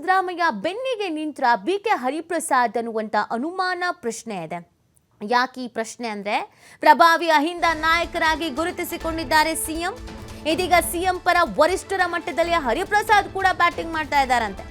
ಸಿದ್ದರಾಮಯ್ಯ ಬೆನ್ನಿಗೆ ನಿಂತ್ರ B K Hariprasad ಅನ್ನುವಂಥ ಅನುಮಾನ ಪ್ರಶ್ನೆ ಇದೆ. ಯಾಕೆ ಈ ಪ್ರಶ್ನೆ ಅಂದ್ರೆ ಪ್ರಭಾವಿ ಅಹಿಂದ ನಾಯಕರಾಗಿ ಗುರುತಿಸಿಕೊಂಡಿದ್ದಾರೆ ಸಿಎಂ. ಇದೀಗ ಸಿಎಂ ಪರ ವರಿಷ್ಠರ ಮಟ್ಟದಲ್ಲಿ ಹರಿಪ್ರಸಾದ್ ಕೂಡ ಬ್ಯಾಟಿಂಗ್ ಮಾಡ್ತಾ ಇದ್ದಾರಂತೆ.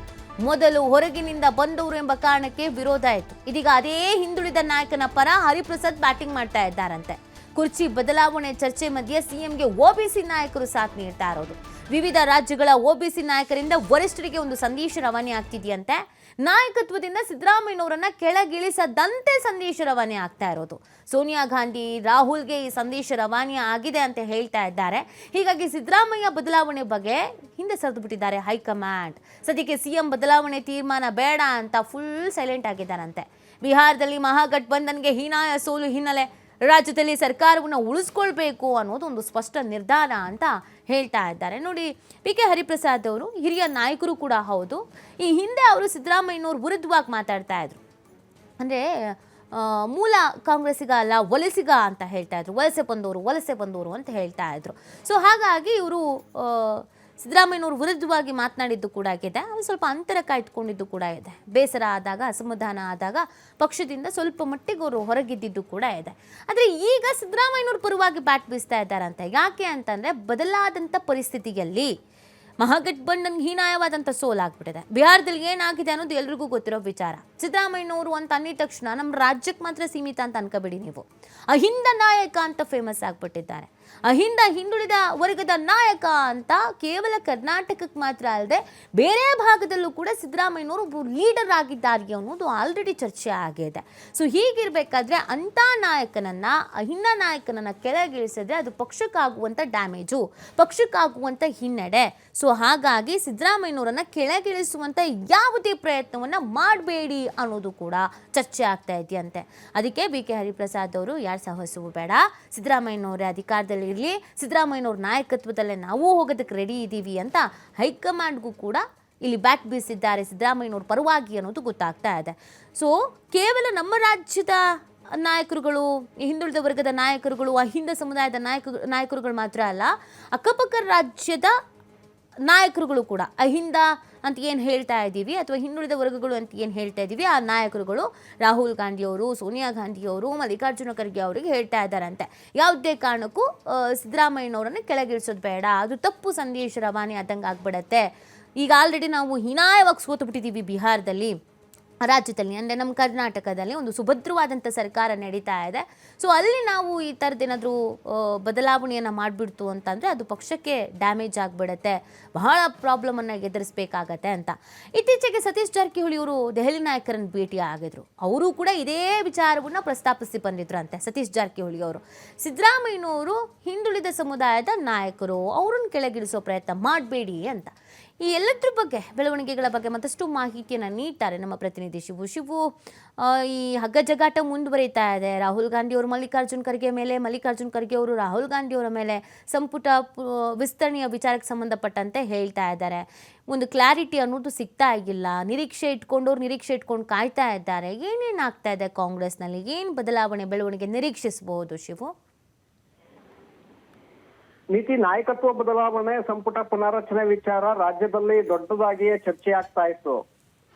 ಮೊದಲು ಹೊರಗಿನಿಂದ ಬಂದವರು ಎಂಬ ಕಾರಣಕ್ಕೆ ವಿರೋಧ ಇತ್ತು. ಇದೀಗ ಅದೇ ಹಿಂದುಳಿದ ನಾಯಕನ ಪರ ಹರಿಪ್ರಸಾದ್ ಬ್ಯಾಟಿಂಗ್ ಮಾಡ್ತಾ ಇದ್ದಾರಂತೆ. ಕುರ್ಚಿ ಬದಲಾವಣೆ ಚರ್ಚೆ ಮಧ್ಯೆ ಸಿಎಂಗೆ ಒಬಿಸಿ ನಾಯಕರು ಸಾಥ್ ನೀಡ್ತಾ ಇರೋದು. ವಿವಿಧ ರಾಜ್ಯಗಳ ಒಬಿಸಿ ನಾಯಕರಿಂದ ವರಿಷ್ಠರಿಗೆ ಒಂದು ಸಂದೇಶ ರವಾನೆ ಆಗ್ತಿದೆಯಂತೆ. ನಾಯಕತ್ವದಿಂದ ಸಿದ್ದರಾಮಯ್ಯನವರನ್ನ ಕೆಳಗಿಳಿಸದಂತೆ ಸಂದೇಶ ರವಾನೆ ಆಗ್ತಾ ಇರೋದು. ಸೋನಿಯಾ ಗಾಂಧಿ, ರಾಹುಲ್ಗೆ ಈ ಸಂದೇಶ ರವಾನೆ ಆಗಿದೆ ಅಂತ ಹೇಳ್ತಾ ಇದ್ದಾರೆ. ಹೀಗಾಗಿ ಸಿದ್ದರಾಮಯ್ಯ ಬದಲಾವಣೆ ಬಗ್ಗೆ ಹಿಂದೆ ಸರಿದು ಬಿಟ್ಟಿದ್ದಾರೆ ಹೈಕಮಾಂಡ್. ಸದ್ಯಕ್ಕೆ ಸಿಎಂ ಬದಲಾವಣೆ ತೀರ್ಮಾನ ಬೇಡ ಅಂತ ಫುಲ್ ಸೈಲೆಂಟ್ ಆಗಿದ್ದಾರಂತೆ. ಬಿಹಾರದಲ್ಲಿ ಮಹಾಗಠಬಂಧನ್ಗೆ ಹೀನಾಯ ಸೋಲು ಹಿನ್ನೆಲೆ ರಾಜ್ಯದಲ್ಲಿ ಸರ್ಕಾರವನ್ನು ಉಳಿಸ್ಕೊಳ್ಬೇಕು ಅನ್ನೋದು ಒಂದು ಸ್ಪಷ್ಟ ನಿರ್ಧಾರ ಅಂತ ಹೇಳ್ತಾ ಇದ್ದಾರೆ. ನೋಡಿ ಪಿ ಕೆ ಹರಿಪ್ರಸಾದ್ ಅವರು, ಹಿರಿಯ ನಾಯಕರು ಕೂಡ ಹೌದು. ಈ ಹಿಂದೆ ಅವರು ಸಿದ್ದರಾಮಯ್ಯನವ್ರ ವಿರುದ್ಧವಾಗಿ ಮಾತಾಡ್ತಾ ಇದ್ರು. ಅಂದರೆ ಮೂಲ ಕಾಂಗ್ರೆಸ್ಸಿಗ ಅಲ್ಲ, ವಲಸಿಗ ಅಂತ ಹೇಳ್ತಾ ಇದ್ರು. ವಲಸೆ ಬಂದವರು ವಲಸೆ ಬಂದವರು ಅಂತ ಹೇಳ್ತಾ ಇದ್ರು. ಸೊ ಹಾಗಾಗಿ ಇವರು ಸಿದ್ದರಾಮಯ್ಯನವ್ರ ವಿರುದ್ಧವಾಗಿ ಮಾತನಾಡಿದ್ದು ಕೂಡ ಆಗಿದೆ. ಅವರು ಸ್ವಲ್ಪ ಅಂತರ ಕಾಯ್ದುಕೊಂಡಿದ್ದು ಕೂಡ ಇದೆ. ಬೇಸರ ಆದಾಗ, ಅಸಮಾಧಾನ ಆದಾಗ ಪಕ್ಷದಿಂದ ಸ್ವಲ್ಪ ಮಟ್ಟಿಗೆ ಅವರು ಹೊರಗಿದ್ದಿದ್ದು ಕೂಡ ಇದೆ. ಆದರೆ ಈಗ ಸಿದ್ದರಾಮಯ್ಯನವ್ರ ಪರವಾಗಿ ಬ್ಯಾಟ್ ಬೀಸ್ತಾ ಇದ್ದಾರಂತೆ ಯಾಕೆ ಅಂತಂದರೆ ಬದಲಾದಂಥ ಪರಿಸ್ಥಿತಿಯಲ್ಲಿ ಮಹಾಗಠಬಂಧನ್ ಹೀನಾಯವಾದಂಥ ಸೋಲಾಗ್ಬಿಟ್ಟಿದೆ ಬಿಹಾರದಲ್ಲಿ ಏನಾಗಿದೆ ಅನ್ನೋದು ಎಲ್ರಿಗೂ ಗೊತ್ತಿರೋ ವಿಚಾರ. ಸಿದ್ದರಾಮಯ್ಯನವರು ಅಂತ ಅಂದಿದ ತಕ್ಷಣ ನಮ್ಮ ರಾಜ್ಯಕ್ಕೆ ಮಾತ್ರ ಸೀಮಿತ ಅಂತ ಅನ್ಕೋಬೇಡಿ ನೀವು. ಅಹಿಂದ ನಾಯಕ ಅಂತ ಫೇಮಸ್ ಆಗ್ಬಿಟ್ಟಿದ್ದಾರೆ. ಅಹಿಂದ ಹಿಂದುಳಿದ ವರ್ಗದ ನಾಯಕ ಅಂತ ಕೇವಲ ಕರ್ನಾಟಕಕ್ಕೆ ಮಾತ್ರ ಅಲ್ಲದೆ ಬೇರೆ ಭಾಗದಲ್ಲೂ ಕೂಡ ಸಿದ್ದರಾಮಯ್ಯನವರು ಒಬ್ಬರು ಲೀಡರ್ ಆಗಿದ್ದಾರೆ ಅನ್ನೋದು ಆಲ್ರೆಡಿ ಚರ್ಚೆ ಆಗಿದೆ. ಸೊ ಹೀಗಿರ್ಬೇಕಾದ್ರೆ ಅಂಥ ನಾಯಕನನ್ನ, ಅಹಿಂದ ನಾಯಕನನ್ನ ಕೆಳಗಿಳಿಸಿದ್ರೆ ಅದು ಪಕ್ಷಕ್ಕಾಗುವಂಥ ಡ್ಯಾಮೇಜು ಪಕ್ಷಕ್ಕಾಗುವಂಥ ಹಿನ್ನಡೆ. ಸೊ ಹಾಗಾಗಿ ಸಿದ್ದರಾಮಯ್ಯನವರನ್ನ ಕೆಳಗಿಳಿಸುವಂಥ ಯಾವುದೇ ಪ್ರಯತ್ನವನ್ನ ಮಾಡಬೇಡಿ ಅನ್ನೋದು ಕೂಡ ಚರ್ಚೆ ಆಗ್ತಾ ಇದೆಯಂತೆ. ಅದಕ್ಕೆ ಬಿ ಕೆ ಹರಿಪ್ರಸಾದ್ ಅವರು, ಯಾರು ಸಾಹಸವೂ ಬೇಡ. ಸಿದ್ದರಾಮಯ್ಯನವರೇ ಅಧಿಕಾರದಲ್ಲಿ ಇರಲಿ, ಸಿದ್ದರಾಮಯ್ಯನವ್ರ ನಾಯಕತ್ವದಲ್ಲೇ ನಾವು ಹೋಗೋದಕ್ಕೆ ರೆಡಿ ಇದ್ದೀವಿ ಅಂತ ಹೈಕಮಾಂಡ್ಗೂ ಕೂಡ ಇಲ್ಲಿ ಬ್ಯಾಟ್ ಬೀಸಿದ್ದಾರೆ ಸಿದ್ದರಾಮಯ್ಯನವ್ರ ಪರವಾಗಿ ಅನ್ನೋದು ಗೊತ್ತಾಗ್ತಾ ಇದೆ. ಸೊ ಕೇವಲ ನಮ್ಮ ರಾಜ್ಯದ ನಾಯಕರುಗಳು ಹಿಂದುಳಿದ ವರ್ಗದ ನಾಯಕರುಗಳು ಅಹಿಂದ ಸಮುದಾಯದ ನಾಯಕ ನಾಯಕರುಗಳು ಮಾತ್ರ ಅಲ್ಲ, ಅಕ್ಕಪಕ್ಕ ರಾಜ್ಯದ ನಾಯಕರುಗಳು ಕೂಡ, ಅಹಿಂದ ಅಂತ ಏನು ಹೇಳ್ತಾ ಇದ್ದೀವಿ? ಅಥವಾ ಹಿಂದುಳಿದ ವರ್ಗಗಳು ಅಂತ ಏನು ಹೇಳ್ತಾ ಇದ್ದೀವಿ? ಆ ನಾಯಕರುಗಳು ರಾಹುಲ್ ಗಾಂಧಿಯವರು, ಸೋನಿಯಾ ಗಾಂಧಿಯವರು, ಮಲ್ಲಿಕಾರ್ಜುನ ಖರ್ಗೆ ಅವರಿಗೆ ಹೇಳ್ತಾ ಇದ್ದಾರಂತೆ. ಯಾವುದೇ ಕಾರಣಕ್ಕೂ ಸಿದ್ದರಾಮಯ್ಯನವರನ್ನು ಕೆಳಗಿಳಿಸೋದು ಬೇಡ. ಅದು ತಪ್ಪು ಸಂದೇಶ ರವಾನೆ ಆದಂಗೆ ಆಗ್ಬಿಡತ್ತೆ. ಈಗ ಆಲ್ರೆಡಿ ನಾವು ಹೀನಾಯವಾಗಿ ಸೋತು ಬಿಟ್ಟಿದ್ದೀವಿ ಬಿಹಾರದಲ್ಲಿ. ರಾಜ್ಯದಲ್ಲಿ, ಅಂದರೆ ನಮ್ಮ ಕರ್ನಾಟಕದಲ್ಲಿ ಒಂದು ಸುಭದ್ರವಾದಂಥ ಸರ್ಕಾರ ನಡೀತಾ ಇದೆ. ಸೊ ಅಲ್ಲಿ ನಾವು ಈ ಥರದ್ದೇನಾದರೂ ಬದಲಾವಣೆಯನ್ನು ಮಾಡಿಬಿಡ್ತು ಅಂತಂದರೆ ಅದು ಪಕ್ಷಕ್ಕೆ ಡ್ಯಾಮೇಜ್ ಆಗಿಬಿಡತ್ತೆ. ಬಹಳ ಪ್ರಾಬ್ಲಮನ್ನು ಎದುರಿಸಬೇಕಾಗತ್ತೆ ಅಂತ. ಇತ್ತೀಚೆಗೆ ಸತೀಶ್ ಜಾರಕಿಹೊಳಿ ಅವರು ದೆಹಲಿ ನಾಯಕರನ್ನು ಭೇಟಿ ಆಗಿದ್ರು. ಅವರು ಕೂಡ ಇದೇ ವಿಚಾರವನ್ನು ಪ್ರಸ್ತಾಪಿಸಿ ಬಂದಿದ್ರು ಅಂತೆ ಸತೀಶ್ ಜಾರಕಿಹೊಳಿ ಅವರು. ಸಿದ್ದರಾಮಯ್ಯನವರು ಹಿಂದುಳಿದ ಸಮುದಾಯದ ನಾಯಕರು, ಅವ್ರನ್ನ ಕೆಳಗಿಳಿಸೋ ಪ್ರಯತ್ನ ಮಾಡಬೇಡಿ ಅಂತ. ಈ ಎಲ್ಲದ್ರ ಬಗ್ಗೆ, ಬೆಳವಣಿಗೆಗಳ ಬಗ್ಗೆ ಮತ್ತಷ್ಟು ಮಾಹಿತಿಯನ್ನು ನೀಡ್ತಾರೆ ನಮ್ಮ ಪ್ರತಿನಿಧಿ ಶಿವು. ಶಿವು ಈ ಹಗ್ಗ ಜಗಾಟ ಮುಂದುವರಿತಾ ಇದೆ. ರಾಹುಲ್ ಗಾಂಧಿ ಅವರು ಮಲ್ಲಿಕಾರ್ಜುನ್ ಖರ್ಗೆ ಮೇಲೆ, ಮಲ್ಲಿಕಾರ್ಜುನ್ ಖರ್ಗೆ ಅವರು ರಾಹುಲ್ ಗಾಂಧಿ ಅವರ ಮೇಲೆ ಸಂಪುಟ ವಿಸ್ತರಣೆಯ ವಿಚಾರಕ್ಕೆ ಸಂಬಂಧಪಟ್ಟಂತೆ ಹೇಳ್ತಾ ಇದ್ದಾರೆ. ಒಂದು ಕ್ಲಾರಿಟಿ ಅನ್ನೋದು ಸಿಗ್ತಾ ಇಲ್ಲ. ನಿರೀಕ್ಷೆ ಇಟ್ಕೊಂಡವ್ರು ನಿರೀಕ್ಷೆ ಇಟ್ಕೊಂಡು ಕಾಯ್ತಾ ಇದ್ದಾರೆ. ಏನೇನು ಆಗ್ತಾ ಇದೆ ಕಾಂಗ್ರೆಸ್ನಲ್ಲಿ? ಏನು ಬದಲಾವಣೆ, ಬೆಳವಣಿಗೆ ನಿರೀಕ್ಷಿಸಬಹುದು ಶಿವು? ನೀತಿ ನಾಯಕತ್ವ ಬದಲಾವಣೆ ಸಂಪುಟ ಪುನಾರಚನೆ ವಿಚಾರ ರಾಜ್ಯದಲ್ಲಿ ದೊಡ್ಡದಾಗಿಯೇ ಚರ್ಚೆ ಆಗ್ತಾ ಇತ್ತು.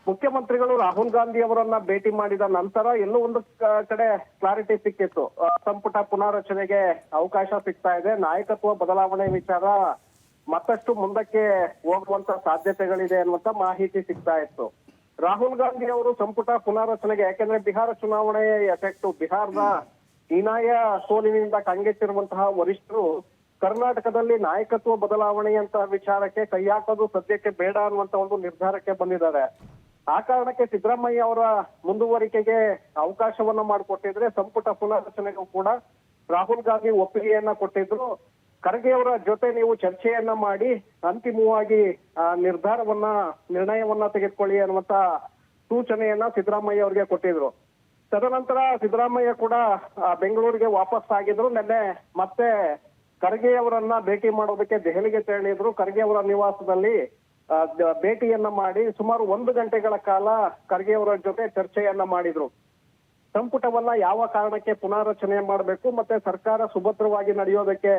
ಮುಖ್ಯಮಂತ್ರಿಗಳು ರಾಹುಲ್ ಗಾಂಧಿ ಅವರನ್ನ ಭೇಟಿ ಮಾಡಿದ ನಂತರ ಎಲ್ಲೋ ಒಂದು ಕಡೆ ಕ್ಲಾರಿಟಿ ಸಿಕ್ಕಿತ್ತು. ಸಂಪುಟ ಪುನಾರಚನೆಗೆ ಅವಕಾಶ ಸಿಗ್ತಾ ಇದೆ. ನಾಯಕತ್ವ ಬದಲಾವಣೆ ವಿಚಾರ ಮತ್ತಷ್ಟು ಮುಂದಕ್ಕೆ ಹೋಗುವಂತ ಸಾಧ್ಯತೆಗಳಿದೆ ಅನ್ನುವಂತ ಮಾಹಿತಿ ಸಿಗ್ತಾ ಇತ್ತು. ರಾಹುಲ್ ಗಾಂಧಿ ಅವರು ಸಂಪುಟ ಪುನಾರಚನೆಗೆ ಯಾಕೆಂದ್ರೆ ಬಿಹಾರ ಚುನಾವಣೆ ಎಫೆಕ್ಟ್ ಬಿಹಾರದ ಹೀನಾಯ ಸೋಲಿನಿಂದ ಕಂಗೆಟ್ಟಿರುವಂತಹ ವರಿಷ್ಠರು ಕರ್ನಾಟಕದಲ್ಲಿ ನಾಯಕತ್ವ ಬದಲಾವಣೆಯಂತ ವಿಚಾರಕ್ಕೆ ಕೈ ಹಾಕೋದು ಸದ್ಯಕ್ಕೆ ಬೇಡ ಅನ್ನುವಂತ ಒಂದು ನಿರ್ಧಾರಕ್ಕೆ ಬಂದಿದ್ದಾರೆ. ಆ ಕಾರಣಕ್ಕೆ ಸಿದ್ದರಾಮಯ್ಯ ಅವರ ಮುಂದುವರಿಕೆಗೆ ಅವಕಾಶವನ್ನ ಮಾಡಿಕೊಟ್ಟಿದ್ರೆ ಸಂಪುಟ ಪುನಾರಚನೆಗೂ ಕೂಡ ರಾಹುಲ್ ಗಾಂಧಿ ಒಪ್ಪಿಗೆಯನ್ನ ಕೊಟ್ಟಿದ್ರು. ಖರ್ಗೆ ಅವರ ಜೊತೆ ನೀವು ಚರ್ಚೆಯನ್ನ ಮಾಡಿ ಅಂತಿಮವಾಗಿ ನಿರ್ಧಾರವನ್ನ, ನಿರ್ಣಯವನ್ನ ತೆಗೆದುಕೊಳ್ಳಿ ಅನ್ನುವಂತ ಸೂಚನೆಯನ್ನ ಸಿದ್ದರಾಮಯ್ಯ ಅವರಿಗೆ ಕೊಟ್ಟಿದ್ರು. ತದನಂತರ ಸಿದ್ದರಾಮಯ್ಯ ಕೂಡ ಬೆಂಗಳೂರಿಗೆ ವಾಪಸ್ ಆಗಿದ್ರು ನಿನ್ನೆ ಮತ್ತೆ ಖರ್ಗೆ ಅವರನ್ನ ಭೇಟಿ ಮಾಡೋದಕ್ಕೆ ದೆಹಲಿಗೆ ತೆರಳಿದ್ರು. ಖರ್ಗೆ ಅವರ ನಿವಾಸದಲ್ಲಿ ಭೇಟಿಯನ್ನ ಮಾಡಿ ಸುಮಾರು ಒಂದು ಗಂಟೆಗಳ ಕಾಲ ಖರ್ಗೆ ಅವರ ಜೊತೆ ಚರ್ಚೆಯನ್ನ ಮಾಡಿದ್ರು. ಸಂಪುಟವನ್ನ ಯಾವ ಕಾರಣಕ್ಕೆ ಪುನಾರಚನೆ ಮಾಡಬೇಕು ಮತ್ತೆ ಸರ್ಕಾರ ಸುಭದ್ರವಾಗಿ ನಡೆಯೋದಕ್ಕೆ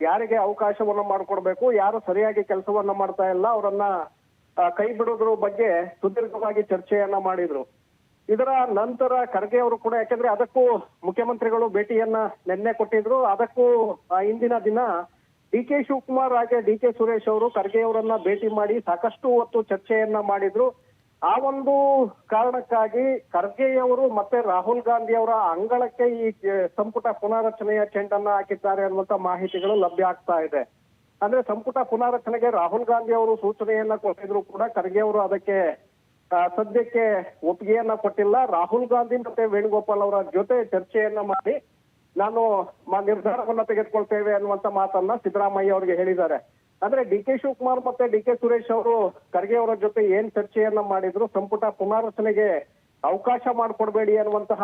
ಯಾರಿಗೆ ಅವಕಾಶವನ್ನ ಮಾಡಿಕೊಡ್ಬೇಕು, ಯಾರು ಸರಿಯಾಗಿ ಕೆಲಸವನ್ನ ಮಾಡ್ತಾ ಇಲ್ಲ, ಅವರನ್ನ ಕೈ ಬಿಡೋದ್ರ ಬಗ್ಗೆ ಸುದೀರ್ಘವಾಗಿ ಚರ್ಚೆಯನ್ನ ಮಾಡಿದ್ರು. ಇದರ ನಂತರ ಖರ್ಗೆ ಅವರು ಕೂಡ, ಯಾಕಂದ್ರೆ ಅದಕ್ಕೂ ಮುಖ್ಯಮಂತ್ರಿಗಳು ಭೇಟಿಯನ್ನ ನಿನ್ನೆ ಕೊಟ್ಟಿದ್ರು. ಅದಕ್ಕೂ ಇಂದಿನ ದಿನ ಡಿ ಕೆ ಶಿವಕುಮಾರ್ ಹಾಗೆ ಡಿ ಕೆ ಸುರೇಶ್ ಅವರು ಖರ್ಗೆ ಅವರನ್ನ ಭೇಟಿ ಮಾಡಿ ಸಾಕಷ್ಟು ಹೊತ್ತು ಚರ್ಚೆಯನ್ನ ಮಾಡಿದ್ರು. ಆ ಒಂದು ಕಾರಣಕ್ಕಾಗಿ ಖರ್ಗೆ ಅವರು ಮತ್ತೆ ರಾಹುಲ್ ಗಾಂಧಿ ಅವರ ಅಂಗಳಕ್ಕೆ ಈ ಸಂಪುಟ ಪುನಾರಚನೆಯ ಚೆಂಡನ್ನ ಹಾಕಿದ್ದಾರೆ ಅನ್ನುವಂತ ಮಾಹಿತಿಗಳು ಲಭ್ಯ ಆಗ್ತಾ ಇದೆ. ಅಂದ್ರೆ ಸಂಪುಟ ಪುನಾರಚನೆಗೆ ರಾಹುಲ್ ಗಾಂಧಿ ಅವರು ಸೂಚನೆಯನ್ನ ಕೊಟ್ಟಿದ್ರು ಕೂಡ ಖರ್ಗೆ ಅವರು ಅದಕ್ಕೆ ಸದ್ಯಕ್ಕೆ ಒಪ್ಪಿಗೆಯನ್ನ ಕೊಟ್ಟಿಲ್ಲ. ರಾಹುಲ್ ಗಾಂಧಿ ಮತ್ತೆ ವೇಣುಗೋಪಾಲ್ ಅವರ ಜೊತೆ ಚರ್ಚೆಯನ್ನ ಮಾಡಿ ನಾನು ನಿರ್ಧಾರವನ್ನ ತೆಗೆದುಕೊಳ್ತೇವೆ ಅನ್ನುವಂತ ಮಾತನ್ನ ಸಿದ್ದರಾಮಯ್ಯ ಅವರಿಗೆ ಹೇಳಿದ್ದಾರೆ. ಅಂದ್ರೆ ಡಿ ಕೆ ಶಿವಕುಮಾರ್ ಮತ್ತೆ ಡಿ ಕೆ ಸುರೇಶ್ ಅವರು ಖರ್ಗೆ ಅವರ ಜೊತೆ ಏನ್ ಚರ್ಚೆಯನ್ನ ಮಾಡಿದ್ರು, ಸಂಪುಟ ಪುನಾರಚನೆಗೆ ಅವಕಾಶ ಮಾಡಿಕೊಡ್ಬೇಡಿ ಅನ್ನುವಂತಹ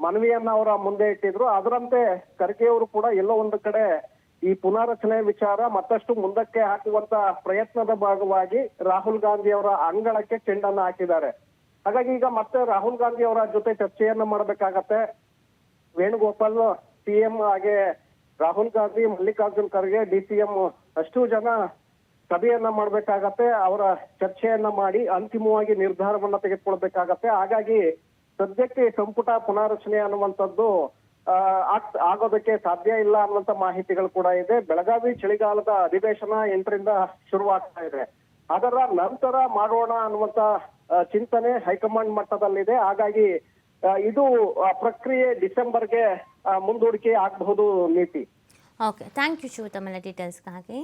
ಮನವಿಯನ್ನ ಅವರ ಮುಂದೆ ಇಟ್ಟಿದ್ರು. ಅದರಂತೆ ಖರ್ಗೆ ಅವರು ಕೂಡ ಎಲ್ಲೋ ಒಂದು ಕಡೆ ಈ ಪುನಾರಚನೆ ವಿಚಾರ ಮತ್ತಷ್ಟು ಮುಂದಕ್ಕೆ ಹಾಕುವಂತ ಪ್ರಯತ್ನದ ಭಾಗವಾಗಿ ರಾಹುಲ್ ಗಾಂಧಿ ಅವರ ಅಂಗಳಕ್ಕೆ ಚೆಂಡನ್ನು ಹಾಕಿದ್ದಾರೆ. ಹಾಗಾಗಿ ಈಗ ಮತ್ತೆ ರಾಹುಲ್ ಗಾಂಧಿ ಅವರ ಜೊತೆ ಚರ್ಚೆಯನ್ನ ಮಾಡಬೇಕಾಗತ್ತೆ. ವೇಣುಗೋಪಾಲ್ ಸಿಎಂ ಹಾಗೆ Rahul Gandhi, Mallikarjun Kharge, D C M ಅಷ್ಟು ಜನ ಸಭೆಯನ್ನ ಮಾಡ್ಬೇಕಾಗತ್ತೆ. ಅವರ ಚರ್ಚೆಯನ್ನ ಮಾಡಿ ಅಂತಿಮವಾಗಿ ನಿರ್ಧಾರವನ್ನ ತೆಗೆದುಕೊಳ್ಬೇಕಾಗತ್ತೆ. ಹಾಗಾಗಿ ಸದ್ಯಕ್ಕೆ ಸಂಪುಟ ಪುನಾರಚನೆ ಅನ್ನುವಂಥದ್ದು ಆಗೋದಕ್ಕೆ ಸಾಧ್ಯ ಇಲ್ಲ ಅನ್ನುವಂತ ಮಾಹಿತಿಗಳು ಕೂಡ ಇದೆ. ಬೆಳಗಾವಿ ಚಳಿಗಾಲದ ಅಧಿವೇಶನ ಎಂಟರಿಂದ ಶುರುವಾಗ್ತಾ ಇದೆ. ಅದರ ನಂತರ ಮಾಡೋಣ ಅನ್ನುವಂತ ಚಿಂತನೆ ಹೈಕಮಾಂಡ್ ಮಟ್ಟದಲ್ಲಿದೆ. ಹಾಗಾಗಿ ಇದು ಪ್ರಕ್ರಿಯೆ ಡಿಸೆಂಬರ್ಗೆ ಮುಂದೂಡಿಕೆ ಆಗಬಹುದು ನೀತಿ. ಓಕೆ ಥ್ಯಾಂಕ್ ಯು ಶಿವ ತಮ್ಮೆಲ್ಲ ಡೀಟೇಲ್ಸ್ಗಾಗಿ